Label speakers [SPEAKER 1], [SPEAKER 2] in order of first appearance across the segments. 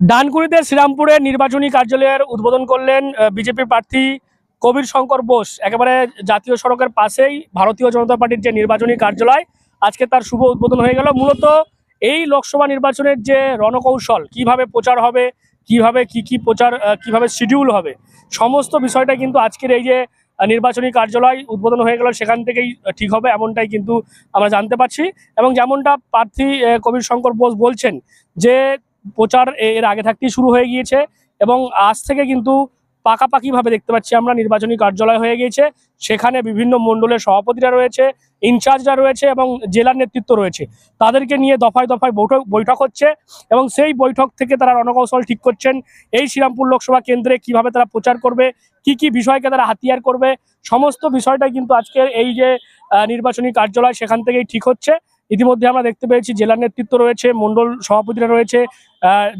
[SPEAKER 1] ডানকুনিতে শ্রীরামপুরে নির্বাচনী কার্যালয়ের উদ্বোধন করলেন বিজেপি প্রার্থী কবির শঙ্কর বোস। একেবারে জাতীয় সড়কের পাশেই ভারতীয় জনতা পার্টির যে নির্বাচনী কার্যালয়, আজকে তার শুভ উদ্বোধন হয়ে গেল। মূলত এই লোকসভা নির্বাচনের যে রণকৌশল, কীভাবে প্রচার হবে, কীভাবে কি কি প্রচার কীভাবে শিডিউল হবে, সমস্ত বিষয়টা কিন্তু আজকের এই যে নির্বাচনী কার্যালয় উদ্বোধন হয়ে গেল, সেখান থেকেই ঠিক হবে এমনটাই কিন্তু আমরা জানতে পারছি। এবং যেমনটা প্রার্থী কবির শঙ্কর বোস বলছেন যে প্রচার এর আগে থাকতেই শুরু হয়ে গিয়েছে এবং আজ থেকে কিন্তু পাকাপাকিভাবে দেখতে পাচ্ছি আমরা নির্বাচনী কার্যালয় হয়ে গিয়েছে। সেখানে বিভিন্ন মণ্ডলের সভাপতিরা রয়েছে, ইনচার্জরা রয়েছে এবং জেলার নেতৃত্ব রয়েছে। তাদেরকে নিয়ে দফায় দফায় বৈঠক বৈঠক হচ্ছে এবং সেই বৈঠক থেকে তারা রণকৌশল ঠিক করছেন। এই শ্রীরামপুর লোকসভা কেন্দ্রে কীভাবে তারা প্রচার করবে, কি কি বিষয়কে তারা হাতিয়ার করবে, সমস্ত বিষয়টা কিন্তু আজকের এই যে নির্বাচনী কার্যালয় সেখান থেকেই ঠিক হচ্ছে। ইতিমধ্যে আমরা দেখতে পেয়েছি জেলার নেতৃত্ব রয়েছে, মন্ডল সভাপতিরা রয়েছে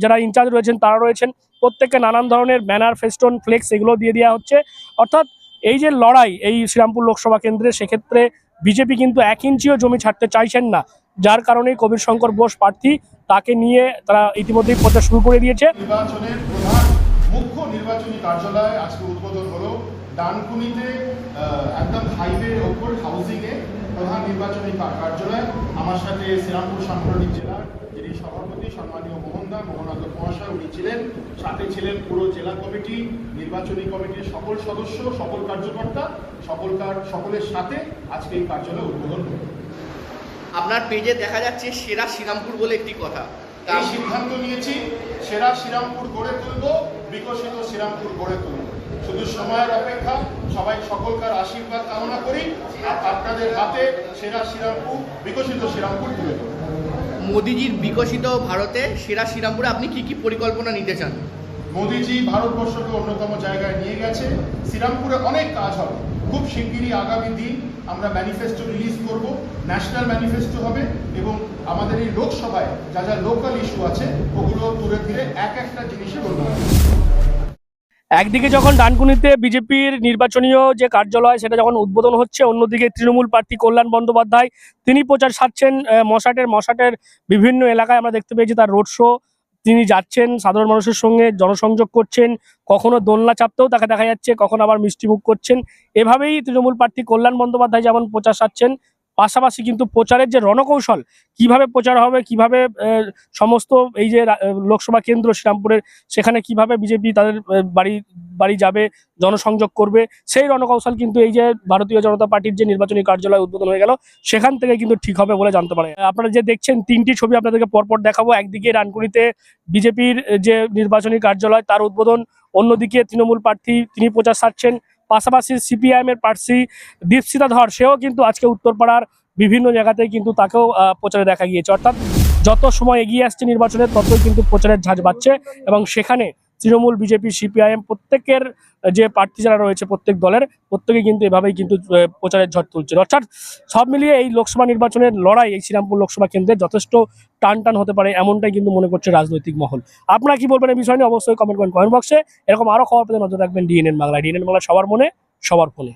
[SPEAKER 1] যারা ইনচার্জ রয়েছেন তারা রয়েছেন। প্রত্যেককে নানান ধরনের ব্যানার, ফেস্টন, ফ্লেক্স এগুলো দিয়ে দেওয়া হচ্ছে। অর্থাৎ এই যে লড়াই এই শ্রীরামপুর লোকসভা কেন্দ্রে, সেক্ষেত্রে বিজেপি কিন্তু এক ইঞ্চিও জমি ছাড়তে চাইছেন না। যার কারণে কবির শঙ্কর বোস প্রার্থী তাকে নিয়ে তারা ইতিমধ্যেই প্রচার শুরু করে দিয়েছে।
[SPEAKER 2] কার্যালয় আজকে উদ্বোধন হলো। ডানকুনিতে একদম হাইওয়ে ওপর হাউজিংয়ে প্রধান নির্বাচনী কার্যালয়, আমার সাথে শ্রীরামপুর সাংগঠনিক জেলার যিনি সভাপতি সম্মানীয় মোহনদা মোহনাদ মহাশয়, উনি ছিলেন। সাথে ছিলেন পুরো জেলা কমিটি, নির্বাচনী কমিটির সকল সদস্য, সকল কার্যকর্তা, সকল সকলের সাথে আজকে এই কার্যালয় উদ্বোধন
[SPEAKER 3] আপনার পেজে দেখা যাচ্ছে সেরা শ্রীরামপুর বলে একটি কথা।
[SPEAKER 2] এই সিদ্ধান্ত নিয়েছি সেরা শ্রীরামপুর গড়ে তুলব বিকশিত শ্রীরামপুর গড়ে তুলব। শুধু সময়ের অপেক্ষা সবাই সকলকার আশীর্বাদ কামনা করি আর আপনাদের হাতে সেরা শ্রীরামপুর বিকশিত শ্রীরামপুর তুলে দেবো
[SPEAKER 3] মোদিজির বিকশিত ভারতে সেরা শ্রীরামপুরে আপনি কি কি পরিকল্পনা নিতে চান?
[SPEAKER 2] মোদিজি ভারতবর্ষকে অন্যতম জায়গায় নিয়ে গেছে। শ্রীরামপুরে অনেক কাজ হবে। খুব শিগগিরই আগামী দিন আমরা ম্যানিফেস্টো রিলিজ করব ন্যাশনাল ম্যানিফেস্টো হবে এবং আমাদের এই লোকসভায় যা যা লোকাল ইস্যু আছে, ওগুলো তুলে ধীরে এক একটা জিনিসের উন্নয়ন।
[SPEAKER 1] একদিকে যখন ডানকুনিতে বিজেপির নির্বাচনীয় যে কার্যালয়, সেটা যখন উদ্বোধন হচ্ছে, অন্যদিকে তৃণমূল প্রার্থী কল্যাণ বন্দ্যোপাধ্যায়, তিনি প্রচার সারছেন মশাটের মশাটের বিভিন্ন এলাকায় আমরা দেখতে পেয়েছি তার রোড শো তিনি যাচ্ছেন, সাধারণ মানুষের সঙ্গে জনসংযোগ করছেন, কখনো দোলনা চাপতেও তাকে দেখা যাচ্ছে, কখনো আবার মিষ্টিমুখ করছেন। এভাবেই তৃণমূল প্রার্থী কল্যাণ বন্দ্যোপাধ্যায় যেমন প্রচার সারছেন, পাশাপাশি কিন্তু প্রচারের যে রণকৌশল, কীভাবে প্রচার হবে, কীভাবে সমস্ত এই যে লোকসভা কেন্দ্র, শ্রীরামপুরের, সেখানে কীভাবে বিজেপি তাদের বাড়ি বাড়ি যাবে, জনসংযোগ করবে, সেই রণকৌশল কিন্তু এই যে ভারতীয় জনতা পার্টির যে নির্বাচনী কার্যালয় উদ্বোধন হয়ে গেল, সেখান থেকে কিন্তু ঠিক হবে বলে জানতে পারে। আপনারা যে দেখছেন, তিনটি ছবি আপনাদেরকে পরপর দেখাবো, একদিকে রানকুনিতে বিজেপির যে নির্বাচনী কার্যালয়, তার উদ্বোধন, অন্যদিকে তৃণমূল প্রার্থী, তিনি প্রচার সারছেন, পাশাপাশি সিপিআইএম এর প্রার্থী দীপসিতা ধর, সেও কিন্তু আজকে উত্তরপাড়ার বিভিন্ন জায়গাতে কিন্তু তাকেও প্রচারে দেখা গিয়েছে। অর্থাৎ যত সময় এগিয়ে আসছে নির্বাচনে ততই কিন্তু প্রচারের ঝাঁজ বাড়ছে এবং সেখানে তৃণমূল, বিজেপি, সিপিআইএম প্রত্যেকের যে প্রার্থী যারা রয়েছে প্রত্যেক দলের প্রত্যেকে কিন্তু এভাবেই কিন্তু প্রচারের ঝড় তুলছে। অর্থাৎ সব মিলিয়ে এই লোকসভা নির্বাচনের লড়াই এই শ্রীরামপুর লোকসভা কেন্দ্রে যথেষ্ট টান টান হতে পারে এমনটাই কিন্তু মনে করছে রাজনৈতিক মহল। আপনারা কি বলবেন এই বিষয় নিয়ে? অবশ্যই কমেন্ট করেন কমেন্ট বক্সে এরকম আরও খবর পেতে নজর রাখবেন ডিএনএন বাংলা ডিএনএন বাংলা সবার মনে, সবার ফোনে।